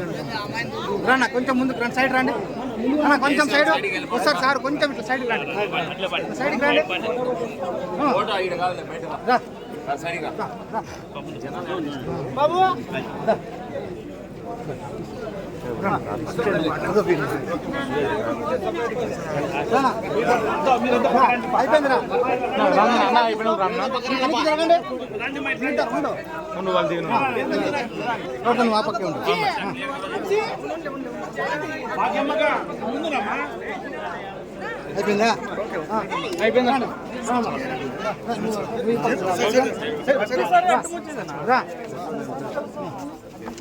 రండి. కొంచెం ముందుకు రండి సైడ్ రండి. అన్న కొంచెం సైడ్. ఒకసారి సార్ కొంచెం ఇట్లా సైడ్ రండి. సైడ్కి రండి. రా. బాబు అయిపోయింది రా వెనక్కి జరగండి ఉండు, ఉండు. రోడ్డు నువ్వు ఆ పక్కే ఉండు అయిపోయిందా అయిపోయిందా రా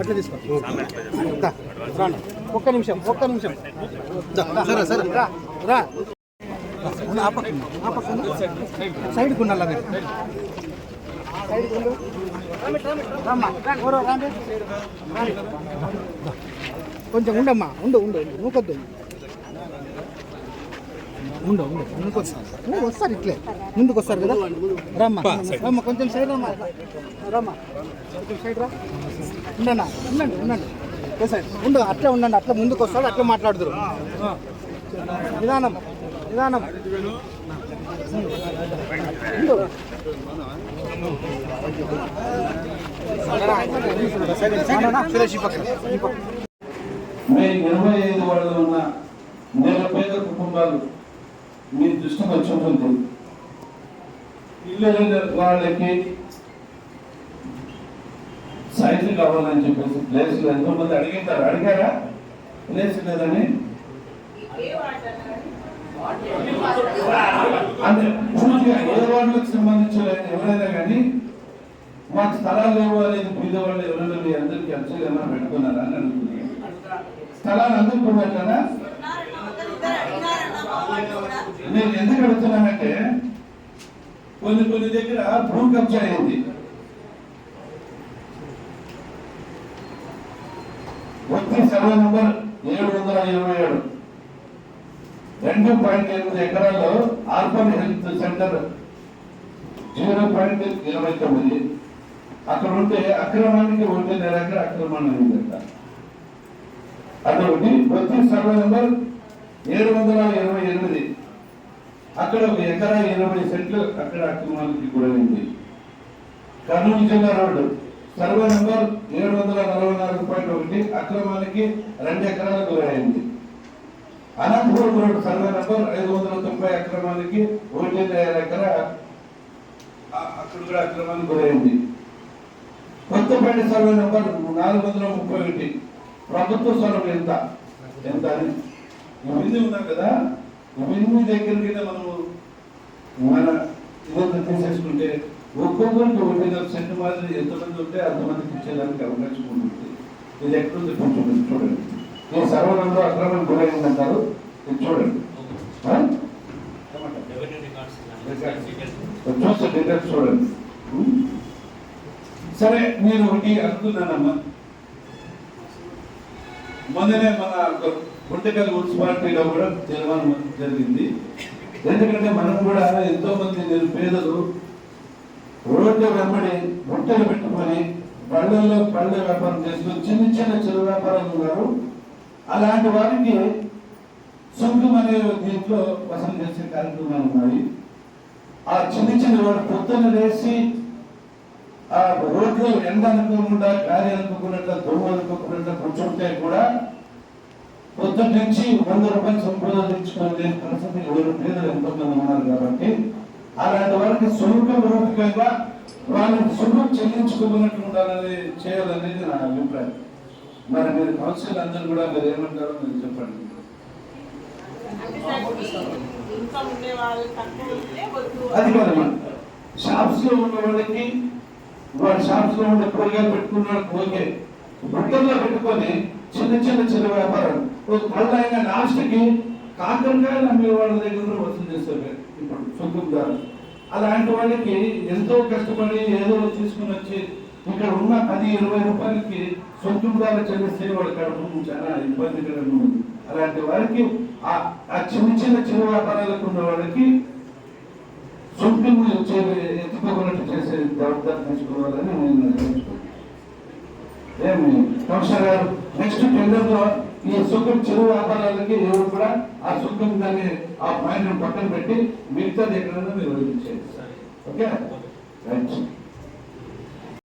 అట్లా తీసుకో ఒక్క నిమిషం ఒక్క నిమిషం సరే సరే రా రా మీరు కొంచెం ఉండమ్మా ఉండు ఉండు నూకొద్దు. ఉండు ఉండు ముందుకు వస్తారు నువ్వు వస్తారు ఇట్లే ముందుకు వస్తారు కదా రమ్మా రమ్మా కొంచెం సైడ్ రమ్మా రమ్మా కొంచెం సైడ్ రా ఉండన్నా ఉండండి ఉండండి ఏ సైడ్ ఉండు అట్లే ఉండండి అట్లా ముందుకు వస్తాడు అట్లా మాట్లాడుతురు ఆ. నిదానం నిదానం ఉండు సురేష్ ఈ పక్కన ఈ పక్కన మే ఇరవై ఐదు వాళ్ళు ఉన్న నిరుపేద కుటుంబాలు మీ దృష్టికి వచ్చి ఉంటుంది ఇల్లు వాళ్ళకి సైన్స్ కావాలని చెప్పేసి ప్లేస్ ఎంతో మంది అడిగింటారు. అడిగారా? ప్లేస్ లేదని? అంటే పూర్తిగా ఏ వార్డులకు సంబంధించిన ఎవరైనా కానీ మాకు స్థలాలు లేవు అనేది బీదవాళ్ళు ఎవరైనా మీ అందరికీ అర్జీలు ఏమైనా పెట్టుకున్నారా అని అనుకున్నాను స్థలాలు అందుకున్నట్లనా నేను ఎందుకు అడుగుతున్నానంటే కొన్ని కొన్ని దగ్గర భూ కబ్జా అయింది. వచ్చి సర్వే నంబర్ ఏడు వందల ఇరవై ఏడు. రెండు పాయింట్ ఎనిమిది ఎకరాల్లో urban health centre zero point ఇరవై తొమ్మిది. అక్కడ ఉంటే అక్రమానికి ఒకటి నెల అక్రమాన్ని అయిందట అదొకటి. వచ్చి సర్వే నెంబర్ ఏడు వందల ఇరవై ఎనిమిది. అక్కడ ఒక ఎకరా ఇరవై సెంట్లు అక్కడ అక్రమానికి గురైంది. కర్నూలు జిల్లా రోడ్డు సర్వే నెంబర్ ఏడు వందల నలభై నాలుగు పాయింట్ ఒకటి అక్రమానికి రెండు ఎకరాలు గురైంది. అనంతపురం రోడ్డు సర్వే నెంబర్ ఐదు వందల తొంభై అక్రమానికి ఒకటి ఎకరా ఎకర అక్కడ కూడా అక్రమానికి గురైంది. కొత్తపేట సర్వే నెంబర్ నాలుగు వందల ముప్పై ఒకటి. ప్రభుత్వ స్థలం ఎంత? ఎంత అని? ఇవన్నీ ఉన్నాం కదా? ఇవన్నీ దగ్గరికి మనము మన ఇదంతా తీసేసుకుంటే ఒక్కొక్కరికి ఒకటిన్నర సెంటు మాదిరి ఎంతమంది ఉంటే అంతమందికి ఇచ్చేదానికి అవకాశం ఉంటుంది ఇది ఎక్కడుంది కొంచెం ఇది చూడండి. ఈ సర్వనంలో అక్రమం గురైందంటారు. ఇది చూడండి. చూస్తే డీటెయిల్స్ చూడండి. సరే నేను ఒకటి అనుకున్నానమ్మా. మొన్ననే మన గుంటకల్ మున్సిపాలిటీలో కూడా తీర్మానం జరిగింది. ఎందుకంటే మనం కూడా ఎంతో మంది నిరుపేదలు రోడ్డు వెంబడి గుంటలు పెట్టుకొని పళ్ళల్లో పళ్ళ వ్యాపారం చేస్తూ చిన్న చిన్న చిరు వ్యాపారాలు ఉన్నారు. అలాంటి వారికి సుంకం అనే దీంట్లో వసూలు చేసే కార్యక్రమాలు ఉన్నాయి. ఆ చిన్న చిన్న వాడు పొద్దున్న లేచి ఆ రోడ్లో ఎండ అనుకోకుండా గాలి అనుకోకుండా దొంగ అనుకోకుండా కూర్చుంటే కూడా పొద్దున్న నుంచి వంద రూపాయలు సంపాదించుకునే పరిస్థితి ఎవరు పేదలు ఎంతో మంది ఉన్నారు కాబట్టి అలాంటి వారికి సులభ రూపకంగా వాళ్ళని సుఖం చెల్లించుకోమన్నట్టు ఉండాలని చేయాలనేది నా అభిప్రాయం. మరి మీరు కౌన్సిల్ అందరూ కూడా మీరు ఏమంటారో మీరు చెప్పండి. అది కాదమ్మా షాప్స్లో ఉన్న వాళ్ళకి వాడు షాప్స్లో ఉండే కూరగాయలు పెట్టుకున్నాడు ఓకే. బుట్టల్లో పెట్టుకొని చిన్న చిన్న చిన్న వ్యాపారం మళ్ళీ ఆయన లాస్ట్ కాకరకాయలు అమ్మే వాళ్ళ దగ్గర కూడా వసూలు చేస్తారు ఇప్పుడు సొంతం అలాంటి వాళ్ళకి ఎంతో కష్టపడి ఏదో తీసుకుని వచ్చి ఇక్కడ ఉన్న పది ఇరవై రూపాయలకి సొంతం చెల్లిస్తే వాళ్ళ కడుపు చాలా ఇబ్బందికరంగా ఉంది. అలాంటి వారికి ఆ చిన్న చిన్న చిన్న వ్యాపారాలకు ఉన్న వాళ్ళకి సొంతం ఎత్తుకోవాలంటే చేసే జవాబాదారు తీసుకోవాలని నేను ఏమి? కమిషనర్ గారు నెక్స్ట్ టెండర్లో ఈ సుఖం చెరువు వ్యాపారాలకి ఎవరు కూడా ఆ సుఖం దాన్ని ఆ పాయింట్ పక్కన పెట్టి మిగతాది ఎక్కడైనా మీరు వదిలించేయండి ఓకే? రైట్